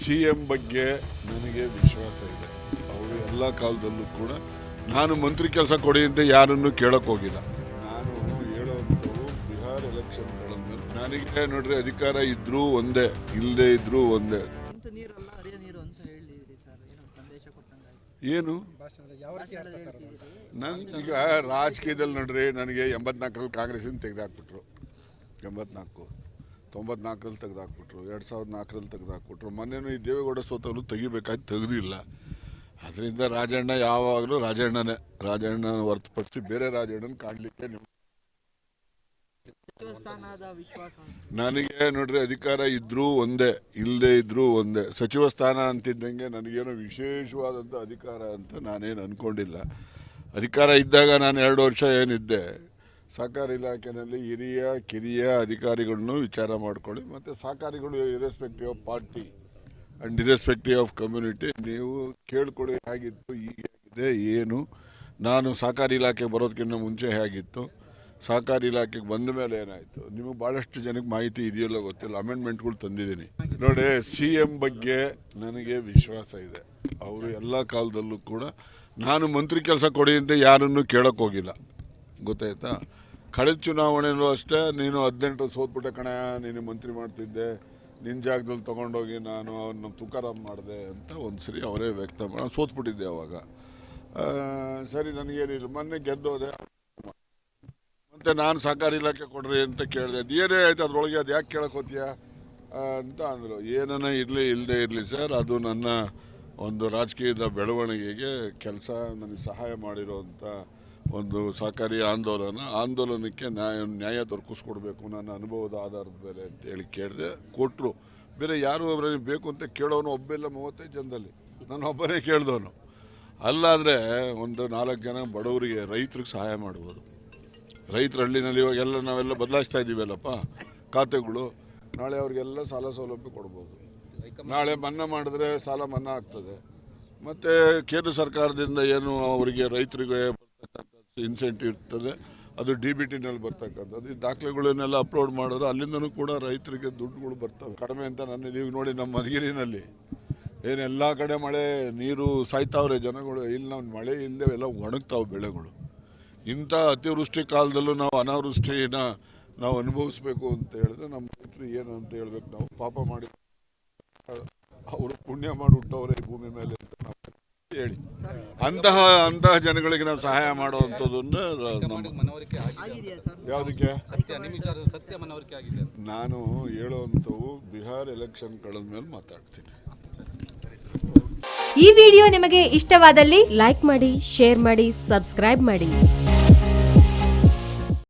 C M ಬಗ್ಗೆ ನನಗೆ ವಿಶ್ವಾಸ ಇದೆ. ಅವರು ಎಲ್ಲ ಕಾಲದಲ್ಲೂ ಕೂಡ ನಾನು ಮಂತ್ರಿ ಕೆಲಸ ಕೊಡಿ ಅಂತ ಯಾರನ್ನು ಕೇಳಕ್ಕೆ ಹೋಗಿಲ್ಲ. ನಾನು ಹೇಳೋವಂಥವು ಬಿಹಾರ್ ಎಲೆಕ್ಷನ್ಗಳ ಮೇಲೆ ನನಗೆ ನೋಡ್ರಿ ಅಧಿಕಾರ ಇದ್ರೂ ಒಂದೇ ಇಲ್ಲದೆ ಇದ್ರೂ ಒಂದೇ. ನಿಂತ ನೀರಲ್ಲ ಹರಿಯ ನೀರು ಅಂತ ಹೇಳಿದಿರಿ ಸರ್. ಏನೋ ಸಂದೇಶ ಕೊಟ್ಟಂಗಾಯ್ತು. ಏನು? ಭಾಷಣದಲ್ಲಿ ಹೇಳ್ತಿದ್ದೀರಿ ನನ್ ಈಗ ರಾಜಕೀಯದಲ್ಲಿ ನೋಡ್ರಿ ನನಗೆ ಎಂಬತ್ನಾಲ್ಕರಲ್ಲಿ ಕಾಂಗ್ರೆಸ್ಸಿಂದ ತೆಗೆದಾಕ್ಬಿಟ್ರು. ಎಂಬತ್ನಾಲ್ಕು. ತೊಂಬತ್ನಾಲ್ಕರಲ್ಲಿ ತೆಗೆದಾಕ್ಬಿಟ್ರು, ಎರಡು ಸಾವಿರದ ನಾಲ್ಕರಲ್ಲಿ ತೆಗೆದಾಕ್ಬಿಟ್ರು, ಮೊನ್ನೆನೂ ಈ ದೇವೇಗೌಡ ಸೋತವರು ತೆಗಿಬೇಕಾಗಿ ತೆಗೆದಿಲ್ಲ. ಅದರಿಂದ ರಾಜಣ್ಣ ಯಾವಾಗಲೂ ರಾಜಣ್ಣನೇ. ರಾಜಣ್ಣ ಹೊರತುಪಡಿಸಿ ಬೇರೆ ರಾಜಣ್ಣನ ಕಾಣಲಿಕ್ಕೆ ನೀವು ನನಗೆ ನೋಡ್ರಿ, ಅಧಿಕಾರ ಇದ್ರೂ ಒಂದೇ ಇಲ್ಲದೆ ಇದ್ರೂ ಒಂದೇ. ಸಚಿವ ಸ್ಥಾನ ಅಂತಿದ್ದಂಗೆ ನನಗೇನೋ ವಿಶೇಷವಾದಂಥ ಅಧಿಕಾರ ಅಂತ ನಾನೇನು ಅಂದ್ಕೊಂಡಿಲ್ಲ ಅಧಿಕಾರ ಇದ್ದಾಗ ನಾನು ಎರಡು ವರ್ಷ ಏನಿದ್ದೆ. ಸಹಕಾರ ಇಲಾಖೆಯಲ್ಲಿ ಹಿರಿಯ, ಕಿರಿಯ ಅಧಿಕಾರಿಗಳನ್ನು ವಿಚಾರ ಮಾಡಿಕೊಳ್ಳಿ, ಮತ್ತು ಸಹಕಾರಿಗಳು irrespective of party and irrespective of community ನೀವು ಕೇಳ್ಕೊಳ್ಳಿ ಹೇಗಿತ್ತು ಹೇಗಿದೆ ಏನು. ನಾನು ಸಹಕಾರಿ ಇಲಾಖೆ ಬರೋದಕ್ಕಿಂತ ಮುಂಚೆ ಹೇಗಿತ್ತು, ಸಹಕಾರಿ ಇಲಾಖೆಗೆ ಬಂದ ಮೇಲೆ ಏನಾಯಿತು? ನಿಮಗೆ ಭಾಳಷ್ಟು ಜನಕ್ಕೆ ಮಾಹಿತಿ ಇದೆಯಲ್ಲ ಗೊತ್ತಿಲ್ಲ ಅಮೆಂಡ್ಮೆಂಟ್ಗಳು ತಂದಿದ್ದೀನಿ. ನೋಡಿ ಸಿ ಎಂ ಬಗ್ಗೆ ನನಗೆ ವಿಶ್ವಾಸ ಇದೆ. ಅವರು ಎಲ್ಲ ಕಾಲದಲ್ಲೂ ಕೂಡ, ನಾನು ಮಂತ್ರಿ ಕೆಲಸ ಕೊಡಿ ಅಂತ ಯಾರನ್ನು ಕೇಳೋಕ್ಕೋಗಿಲ್ಲ. ಗೊತ್ತಾಯ್ತಾ ಕಳೆದ ಚುನಾವಣೆಯಲ್ಲೂ ಅಷ್ಟೇ, ನೀನು ಹದಿನೆಂಟು ಸೋತ್ಬಿಟ್ಟೆ ಕಣ, ನೀನು ಮಂತ್ರಿ ಮಾಡ್ತಿದ್ದೆ ನಿನ್ನ ಜಾಗದಲ್ಲಿ ತೊಗೊಂಡೋಗಿ ನಾನು ಅವನ್ನ ತುಕಾರಾಮ್ ಮಾಡಿದೆ ಅಂತ ಒಂದು ಸರಿ ಅವರೇ ವ್ಯಕ್ತ ಮಾಡಿ ಸೋತ್ಬಿಟ್ಟಿದ್ದೆ ಅವಾಗ. ಸರಿ, ನನಗೇನಿಲ್ಲ. ಮೊನ್ನೆ ಗೆದ್ದೋದೆ. ಮತ್ತೆ ನಾನು ಸಹಕಾರ ಇಲಾಖೆ ಕೊಡ್ರಿ ಅಂತ ಕೇಳಿದೆ. ಅದು ಏನೇ ಆಯ್ತು, ಅದರೊಳಗೆ ಅದು ಯಾಕೆ ಕೇಳಕ್ ಹೋತೀಯ? ಅಂತ ಅಂದರು. ಏನನ ಇರಲಿ ಇಲ್ಲದೆ ಇರಲಿ ಸರ್, ಅದು ನನ್ನ ಒಂದು ರಾಜಕೀಯದ ಬೆಳವಣಿಗೆಗೆ ಕೆಲಸ, ನನಗೆ ಸಹಾಯ ಮಾಡಿರೋಂಥ ಒಂದು ಸಹಕಾರಿ ಆಂದೋಲನ, ಆಂದೋಲನಕ್ಕೆ ನ್ಯಾಯ ನ್ಯಾಯ ದೊರಕಿಸ್ಕೊಡ್ಬೇಕು ನನ್ನ ಅನುಭವದ ಆಧಾರದ ಮೇಲೆ ಅಂತ ಹೇಳಿ ಕೇಳಿದೆ ಕೊಟ್ಟರು ಬೇರೆ ಯಾರು ಒಬ್ಬರೇ ಬೇಕು ಅಂತ ಕೇಳೋನು ಒಬ್ಬೆಲ್ಲ ಮೂವತ್ತೈದು ಜನದಲ್ಲಿ. ನಾನು ಒಬ್ಬನೇ ಕೇಳಿದವನು. ಅಲ್ಲಾದರೆ ಒಂದು ನಾಲ್ಕು ಜನ ಬಡವರಿಗೆ ರೈತರಿಗೆ ಸಹಾಯ ಮಾಡ್ಬೋದು. ರೈತರ ಹಳ್ಳಿನಲ್ಲಿ ಇವಾಗೆಲ್ಲ ನಾವೆಲ್ಲ ಬದಲಾಯಿಸ್ತಾ ಇದ್ದೀವಲ್ಲಪ್ಪ, ಖಾತೆಗಳು. ನಾಳೆ ಅವ್ರಿಗೆಲ್ಲ ಸಾಲ ಸೌಲಭ್ಯ ಕೊಡ್ಬೋದು. ನಾಳೆ ಮನ್ನಾ ಮಾಡಿದ್ರೆ ಸಾಲ ಮನ್ನಾ ಆಗ್ತದೆ. ಮತ್ತು ಕೇಂದ್ರ ಸರ್ಕಾರದಿಂದ ಏನು ಅವರಿಗೆ ರೈತರಿಗೆ ಇನ್ಸೆಂಟಿವ್ ಇರ್ತದೆ. ಅದು ಡಿ ಬಿ ಟಿನಲ್ಲಿ ಬರ್ತಕ್ಕಂಥದ್ದು. ಈ ದಾಖಲೆಗಳನ್ನೆಲ್ಲ ಅಪ್ಲೋಡ್ ಮಾಡಿದ್ರು ಅಲ್ಲಿಂದನೂ ಕೂಡ ರೈತರಿಗೆ ದುಡ್ಡುಗಳು ಬರ್ತವೆ. ಕಡಿಮೆ ಅಂತ ನನ್ನ ನೀವು ನೋಡಿ ನಮ್ಮ ಮಧುಗಿರಿನಲ್ಲಿ. ಏನು ಎಲ್ಲ ಕಡೆ ಮಳೆ, ನೀರು ಸಾಯ್ತಾವ್ರೆ ಜನಗಳು. ಇಲ್ಲಿ ನಾವು ಮಳೆ ಇಲ್ಲದೆ ಎಲ್ಲ ಒಣಗ್ತಾವೆ ಬೆಳೆಗಳು. ಇಂಥ ಅತಿವೃಷ್ಟಿ ಕಾಲದಲ್ಲೂ ನಾವು ಅನಾವೃಷ್ಟಿನ ನಾವು ಅನುಭವಿಸ್ಬೇಕು ಅಂತ ಹೇಳಿದ್ರೆ ನಮ್ಮ ರೈತರು ಏನು ಅಂತ ಹೇಳ್ಬೇಕು ನಾವು? ಪಾಪ ಮಾಡಿ ಅವರು ಪುಣ್ಯ ಮಾಡಿ ಹುಟ್ಟವ್ರೆ ಭೂಮಿ ಮೇಲೆ ಅಂತ ಹೇಳಿ. ಅಂತಹ ಅಂತಹ ಜನಗಳಿಗೆ ನಾವು ಸಹಾಯ ಮಾಡುವಂಥದ್ದನ್ನು ನಮ್ಮ ಮನವರಿಕೆ ಆಗಿದೆ ಸರ್. ಯಾವುದಕ್ಕೆ? ಸತ್ಯ ನಿಮ್ಮ ಸತ್ಯ ಮನವರಿಕೆ ಆಗಿದೆ ನಾನು ಹೇಳುವಂಥವು ಬಿಹಾರ್ ಎಲೆಕ್ಷನ್ ಕಳೆದ ಮೇಲೆ ಮಾತಾಡ್ತೀನಿ. ಈ ವಿಡಿಯೋ ನಿಮಗೆ ಇಷ್ಟವಾದಲ್ಲಿ ಲೈಕ್ ಮಾಡಿ ಶೇರ್ ಮಾಡಿ ಸಬ್ಸ್ಕ್ರೈಬ್ ಮಾಡಿ.